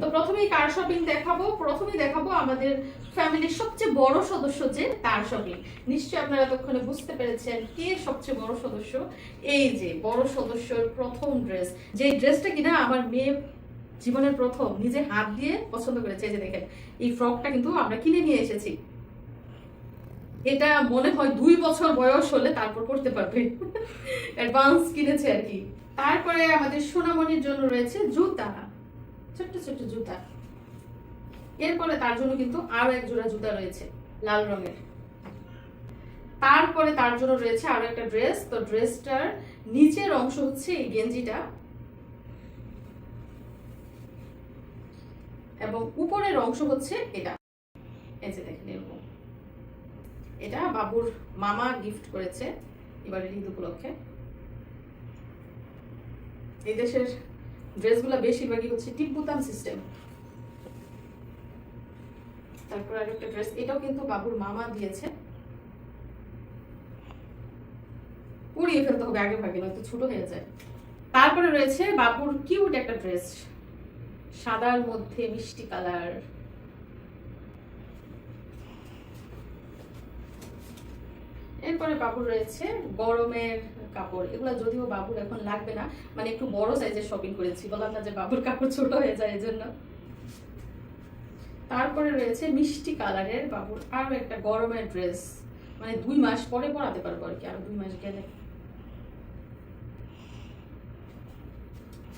তো প্রথমেই কার শপিং দেখাবো, প্রথমেই দেখাবো আমাদের ফ্যামিলির সবচেয়ে বড় সদস্য যে তার শপিং নিশ্চয়ই আপনারা এতক্ষণে বুঝতে পেরেছেন কে সবচেয়ে বড় সদস্য। এই যে বড় সদস্যর প্রথম ড্রেস যে ড্রেসটা কিনা আমার মেয়ে জীবনের প্রথম, নিজে হাত দিয়ে পছন্দ করেছে যে দেখেন, এই ফ্রকটা কিন্তু আমরা কিনে নিয়ে এসেছি। এটা মনে হয় দুই বছর বয়স হলে তারপর করতে পারবে। অ্যাডভান্স কিনেছে আর কি। তারপরে আমাদের সোনামণির জন্য রয়েছে জুতা। ছোট্ট ছোট্ট জুতা। এরপরে তার জন্য কিন্তু আরও এক জোড়া জুতা রয়েছে, লাল রঙের। তারপরে তার জন্য রয়েছে আরও একটা ড্রেস। তো ড্রেসটার নিচের অংশ হচ্ছে এই গেঞ্জিটা। এবং উপরের অংশ হচ্ছে এটা। এই যে দেখেন এরকম। এটা বাবুর মামা গিফট করেছে এবারে ঈদ উপলক্ষে। এই দেশের ড্রেসগুলো বেশিরভাগই হচ্ছে টিপ বুতাম সিস্টেম তারপর আর একটা ড্রেস এটাও কিন্তু বাবুর মামা দিয়েছে। উড়িয়ে ফেলতে হবে আগে ভাগে, নয়তো ছোট হয়ে যায়। তারপরে রয়েছে বাবুর কিউট একটা ড্রেস সাদার মধ্যে মিষ্টি কালার এরপরে বাবুর রয়েছে গরমের কাপড়, এগুলো যদিও বাবুর এখন লাগবে না মানে একটু বড় সাইজের শপিং করেছি, বললাম না যে বাবুর কাপড় ছোট হয়ে যায় এই জন্য তারপরে রয়েছে মিষ্টি কালারের বাবুর আরও একটা গরমের ড্রেস মানে দুই মাস পরে পরাতে পারব আর কি, আরও দুই মাস গেলে।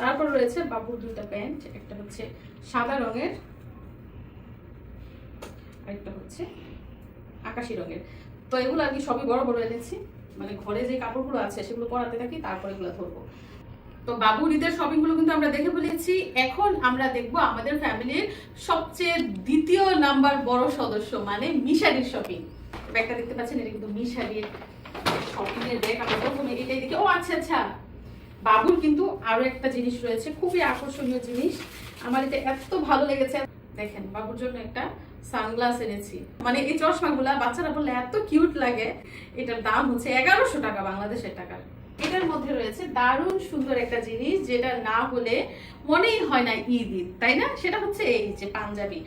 তারপর রয়েছে বাবুর দুইটা প্যান্ট, একটা হচ্ছে সাদা রঙের, আরেকটা হচ্ছে আকাশি রঙের। তো এগুলো আর কি সবই বড় বড় এনেছি। মানে ঘরে যে কাপড়গুলো আছে সেগুলো পরাতে থাকি, তারপরে এগুলো ধরবো। তো বাবুর ঈদের শপিংগুলো কিন্তু আমরা দেখে ফেলেছি। এখন আমরা দেখব আমাদের ফ্যামিলির সবচেয়ে দ্বিতীয় নাম্বার বড় সদস্য মানে মিশারির শপিং ব্যাগটা দেখতে পাচ্ছেন, এটা কিন্তু মিশারির শপিং এর ব্যাগ আমরা প্রথমে এটাই দেখি। ও আচ্ছা আচ্ছা। বাবুর কিন্তু আরও একটা জিনিস রয়েছে, খুবই আকর্ষণীয় জিনিস। আমার এটা এত ভালো লেগেছে। দেখেন, বাবুর জন্য একটা সানগ্লাস এনেছি। মানে এই চশমাগুলা বাচ্চারা বললে এত কিউট লাগে, এটার দাম হচ্ছে এগারোশো টাকা বাংলাদেশের টাকা এটার মধ্যে রয়েছে দারুণ সুন্দর একটা জিনিস, যেটা না হলে মনেই হয় না ঈদ, তাই না? সেটা হচ্ছে এই যে পাঞ্জাবি।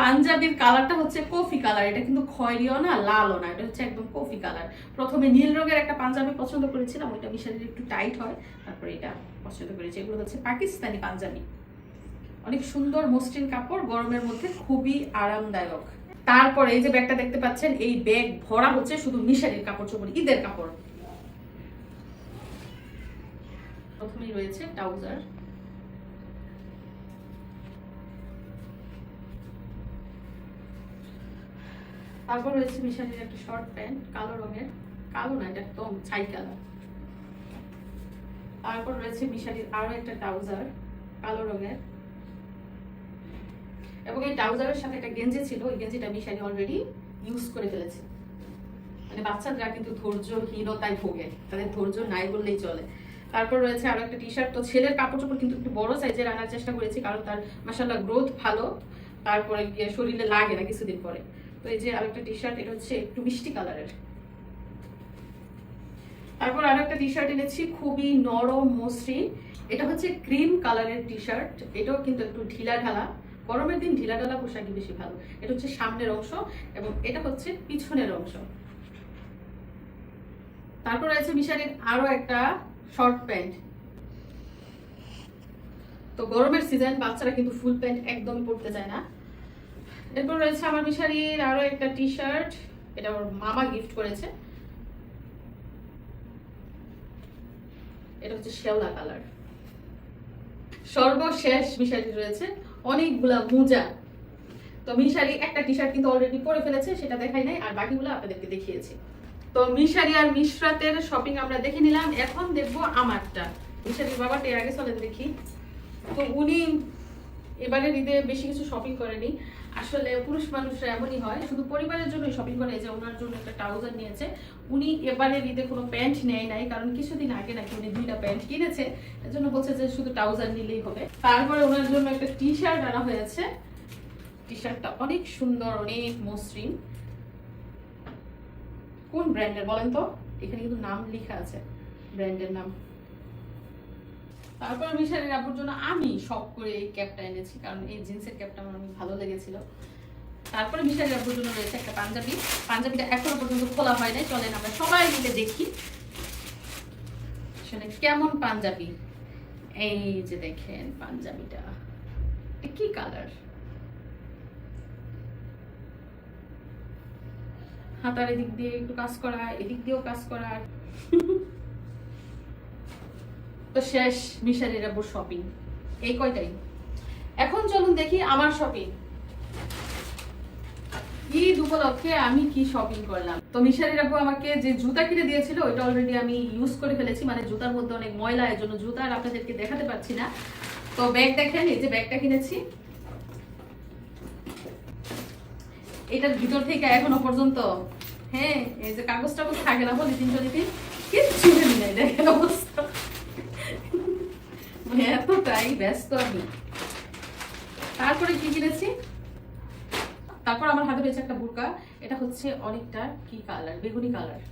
পাঞ্জাবির কালারটা হচ্ছে কফি কালার, এটা কিন্তু খয়েরিও না, লালও না, এটা হচ্ছে একদম কফি কালার। প্রথমে নীল রঙের একটা পাঞ্জাবি পছন্দ করেছিলাম, ওইটা মিশালির একটু টাইট হয়, তারপরে এটা পছন্দ করেছি। এগুলো হচ্ছে পাকিস্তানি পাঞ্জাবি। অনেক সুন্দর মসৃণ কাপড়, গরমের মধ্যে খুবই আরামদায়ক। তারপরে এই যে ব্যাগটা দেখতে পাচ্ছেন, এই ব্যাগ ভরা হচ্ছে শুধু মিশারির কাপড় চোপড় ঈদের কাপড়। প্রথমেই রয়েছে ট্রাউজার। তারপর রয়েছে মিশারির একটা শর্ট প্যান্ট, কালো রঙের। কালো না, এটা একদম ছাই কালার। তারপর রয়েছে মিশারির আরও একটা ট্রাউজার, কালো রঙের। এবং এই ট্রাউজারের সাথে একটা গেঞ্জি ছিল, ওই গেঞ্জিটা মিশারি অলরেডি ইউজ করে ফেলেছে। মানে বাচ্চারা কিন্তু ধৈর্যহীনতায় ভোগে, তাদের ধৈর্য নাই বললেই চলে। তারপর রয়েছে আরও একটা টি শার্ট তো ছেলের কাপড় চোপড় কিন্তু একটু বড় সাইজের আনার চেষ্টা করেছি, কারণ তার মাসাল্লাহ গ্রোথ ভালো, তারপরে গিয়ে শরীরে লাগে না কিছুদিন পরে। তো এই যে আরেকটা টি শার্ট এটা হচ্ছে একটু মিষ্টি কালারের তারপর আরও একটা টি শার্ট এনেছি, খুবই নরম, মসৃণ। এটা হচ্ছে ক্রিম কালারের টি শার্ট এটাও কিন্তু একটু ঢিলা ঢালা। গরমের দিন ঢিলা ঢালা পোশাকই বেশি ভালো। এটা হচ্ছে সামনের অংশ এবং এটা হচ্ছে পিছনের অংশ। তারপর আছে মিশারির আরও একটা শর্ট প্যান্ট তো গরমের সিজন বাচ্চারা কিন্তু ফুল প্যান্ট একদমই পরতে চায় না। এরপর রয়েছে আমার মিশারির আরও একটা টি শার্ট এটা ওর মামা গিফট করেছে। এটা হচ্ছে শেওলা কালার। সর্বশেষ মিশারি রয়েছে অনেকগুলা মোজা। তো মিশারি একটা টি শার্ট কিন্তু অলরেডি পরে ফেলেছে, সেটা দেখাই নাই, আর বাকিগুলো আপনাদেরকে দেখিয়েছি। তো মিশারি আর মিশ্রাতের শপিং আমরা দেখে নিলাম, এখন দেখব আমারটা। মিশারির বাবাটা এর আগে চলে দেখি। তো উনি এবারে ঈদে বেশি কিছু শপিং করেনি। আসলে পুরুষ মানুষরা এমনই হয়, শুধু পরিবারের জন্য শপিং করে যে ওনার জন্য একটা ট্রাউজার নিয়েছে। উনি এবারে ঈদে কোনো প্যান্ট নেয় নাই, কারণ কিছুদিন আগে নাকি উনি দুইটা প্যান্ট কিনেছে এর জন্য বলছে যে শুধু ট্রাউজার নিলেই হবে। তারপরে ওনার জন্য একটা টি শার্ট আনা হয়েছে। টি শার্টটা অনেক সুন্দর, অনেক মসৃণ। কোন ব্র্যান্ডের বলেন তো? এখানে কিন্তু নাম লেখা আছে ব্র্যান্ডের নাম। তারপর মিশারের আপুর জন্য আমি শখ করে এই ক্যাপটা এনেছি, কারণ এই জিন্সের ক্যাপটা আমার অনেক ভালো লেগেছিল। তারপরে মিশারের আপুর জন্য রয়েছে একটা পাঞ্জাবি। পাঞ্জাবিটা এখনও পর্যন্ত খোলা হয় নাই, চলেন আমরা সবাই মিলে দেখি। আসলে কেমন পাঞ্জাবি? এই যে দেখেন পাঞ্জাবিটা কি কালার হাতার এদিক দিয়ে একটু কাজ করা, এদিক দিয়েও কাজ করা। তো শেষ মিশারির আব্বুর শপিং এই কয়টাই? এখন চলুন দেখি আমার শপিং ঈদ উপলক্ষে আমি কি শপিং করলাম? তো আমাকে যে জুতা কিনে দিয়েছিল, ওইটা অলরেডি আমি ইউজ করে ফেলেছি। মানে জুতার মধ্যে অনেক ময়লা, এর জন্য জুতা আর আপনাদেরকে দেখাতে পারছি না। তো ব্যাগ দেখেন, এই যে ব্যাগটা কিনেছি। এটার ভিতর থেকে এখনও পর্যন্ত হ্যাঁ এই যে কাগজ টাগজ থাকে না বলি দিন কিচ্ছু নেই দেখেন অবস্থা। এতটাই ব্যস্ত আমি। তারপরে কি কিনেছি? তারপর আমার হাতে রয়েছে একটা বুরকা। এটা হচ্ছে অনেকটা কি কালার? বেগুনি কালার।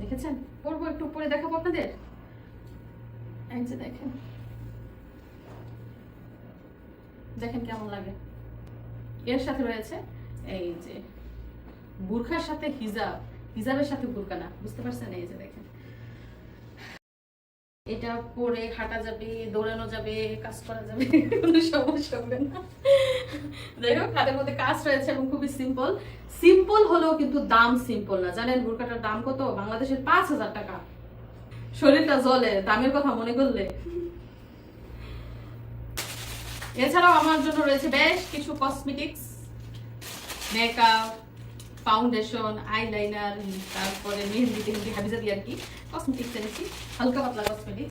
দেখেছেন? পরবো একটু উপরে দেখাবো আপনাদের? এই যে দেখেন। দেখেন কেমন লাগে। এর সাথে রয়েছে এই যে বুরখার সাথে হিজাব। হিজাবের সাথে বুরকা না, বুঝতে পারছেন? এই যে দেখেন। এটা পরে হাঁটা যাবে, দৌড়ানো যাবে, কাজ করা যাবে, কোনো সমস্যা হবে না। যাই হোক হাতের মধ্যে কাজ রয়েছে এবং খুবই সিম্পল সিম্পল হলেও কিন্তু দাম সিম্পল না। জানেন, বুরকাটার দাম কত? বাংলাদেশের পাঁচ হাজার টাকা। শরীরটা জ্বলে, দামের কথা মনে করলে। এছাড়াও আমার জন্য রয়েছে বেশ কিছু কসমেটিক্স মেকআপ ফাউন্ডেশন আইলাইনার তারপরে মেহেন্দি টেহেন্দি, হাবিজাবি আর কি। কসমেটিক্স এনেছি হালকা পাতলা কসমেটিক্স